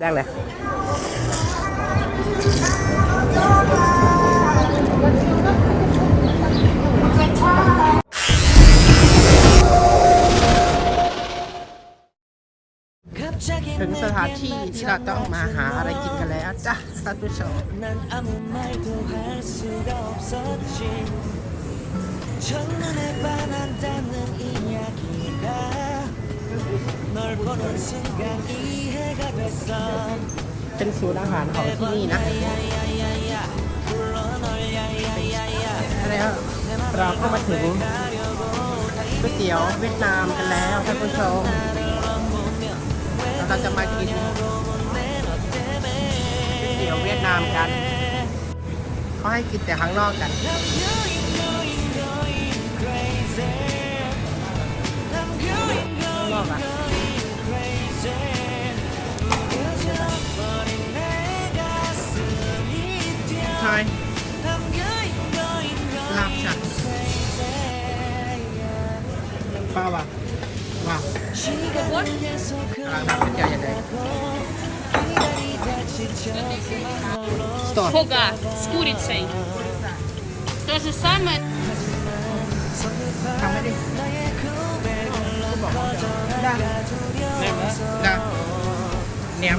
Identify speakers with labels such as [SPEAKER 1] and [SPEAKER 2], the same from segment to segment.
[SPEAKER 1] ได้เลยถึงสถานที่ที่เราต้องมาหาอะไรกินกันแล้วจ้ะท่านผู้ชม
[SPEAKER 2] ฉันในบ้านันแต่เมืองอีกอย่าง 널 보는 순간 이해가 됐어
[SPEAKER 1] เป็นศูนย์อาหารของที่นี่นะ
[SPEAKER 2] 야야야야 불러 널 야야야야
[SPEAKER 1] แล้วเราก็มาถึงก๋วยเตี๋ยวเวียดนามกันแล้วท่านผู้ชมแล้วเราจะมากินก๋วยเตี๋ยวเวียดนามกันเขาให้กินแต่ข้างนอกกัน
[SPEAKER 2] I'm going going going crazy I'm going
[SPEAKER 1] ข้างนอกอ่ะ
[SPEAKER 2] crazy
[SPEAKER 1] ป้าวา
[SPEAKER 2] งวาง
[SPEAKER 1] กำลังทำก๋วยเตี๋ยวอย่างไร Что?
[SPEAKER 3] Фуга с курицей. То же самое.
[SPEAKER 1] ทำไม่ดิ
[SPEAKER 2] ได้
[SPEAKER 1] ได้แหน
[SPEAKER 2] ม แหนม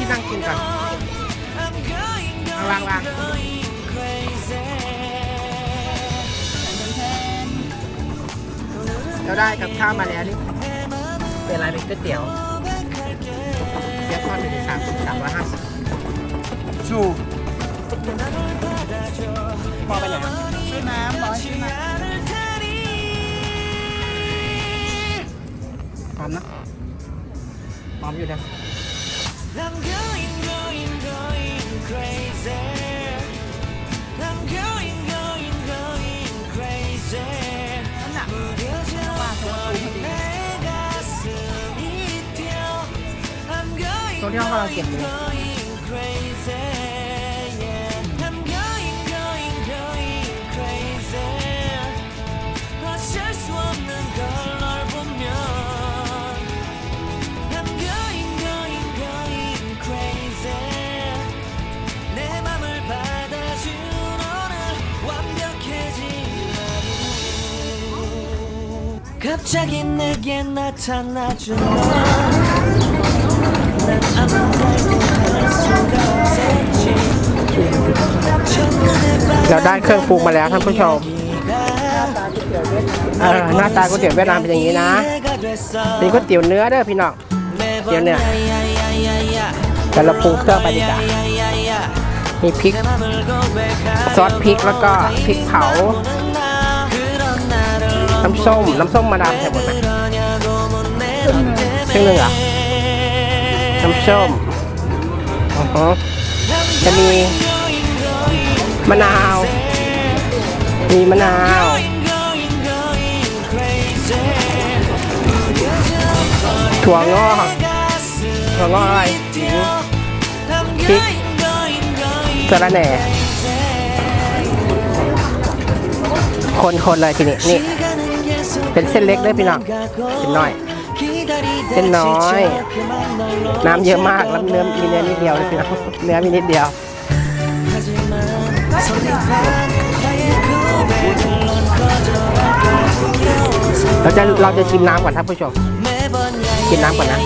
[SPEAKER 1] ที่นั่งกินกัอน
[SPEAKER 2] วา
[SPEAKER 1] ง
[SPEAKER 2] วาง
[SPEAKER 1] เราได้กับข้าวมาแล้วนี่เป็นอะไรเป็นก๋วยเตี๋ยวเตี๋ยทอดหนึ่งสามสามร้อยห้าสิบชูพอไปไหนชื่อน้ำร้อยชื่อน้ำหอมนะหอมอยู่
[SPEAKER 2] นะ 노래 하나 할게 갑자기 내게 나타나준 넌난 아무 말도 할 수가 없었지 첫눈에
[SPEAKER 1] เราได้เครื่องปรุงมาแล้วท่านผู้ชม
[SPEAKER 2] 반기가
[SPEAKER 1] เออหน้าตาก๋วยเตี๋ยวเวียดนามเป็นอย่างนี้นะ
[SPEAKER 2] 이해가 됐어
[SPEAKER 1] เป็นก๋วยเตี๋ยวเนื้อเด้อพี่น้อง
[SPEAKER 2] 매번
[SPEAKER 1] 얘네.
[SPEAKER 2] 야야야야야
[SPEAKER 1] แต่เราปรุงเครื่องไปดีกว่า
[SPEAKER 2] 야야야야
[SPEAKER 1] มีพริก
[SPEAKER 2] 내 맘을 고백하려고
[SPEAKER 1] ซอสพริกแล้วก็พริกเผา
[SPEAKER 2] 나 그런 나를
[SPEAKER 1] น้ำส้ม น้ำส้มมาดามใช่ไหมครึ่งหนึ่งอะ
[SPEAKER 2] อ
[SPEAKER 1] น้ำส้มอ๋อจะมีมะนาว มีมะนาวถั่วงอกถั่วงอกอะไรพริกกระแหน่คนๆเลยทีนี้นี่ เป็นเส้นเล็กด้วยพี่น้องเส้นน้อย เส้นน้อย น้ำเยอะมากแล้วเนื้อมีเนื้อนิดเดียวเลยพี่น้องเนื้อมีนิดเดียวเราจะเราจะชิมน้ำก่อนท่านผู้ชมกินน้ำก่อนนะ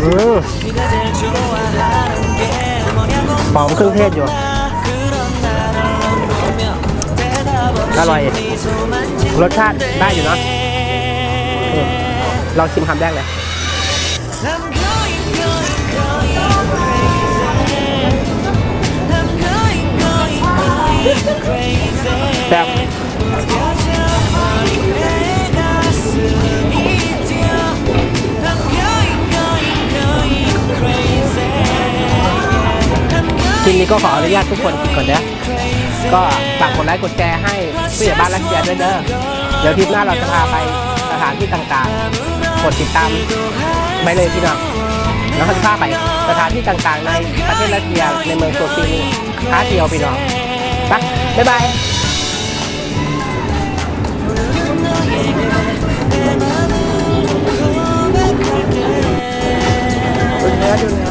[SPEAKER 1] อืมหอมเครื่องเทศอยู่ อร่อย รสชาติได้อยู่เนาะลองชิมคำแรกเลยแบบที่นี้ก็ขออนุญาตทุกคนก่อนนะ ก็ฝากกดไลค์กดแชร์ให้เพื่อบ้านรักเกียรด้วยเด้อเดี๋ยวทริปหน้าเราจะพาไปสถานที่ต่างๆ กดติดตามไปเลยพี่น้องแล้วเราจะพาไปสถานที่ต่างๆ ในประเทศรัสเซียในเมืองโซฟีนีท้าเดียวพี่น้องไปบ๊ายบายดูเนื้อดูเนื้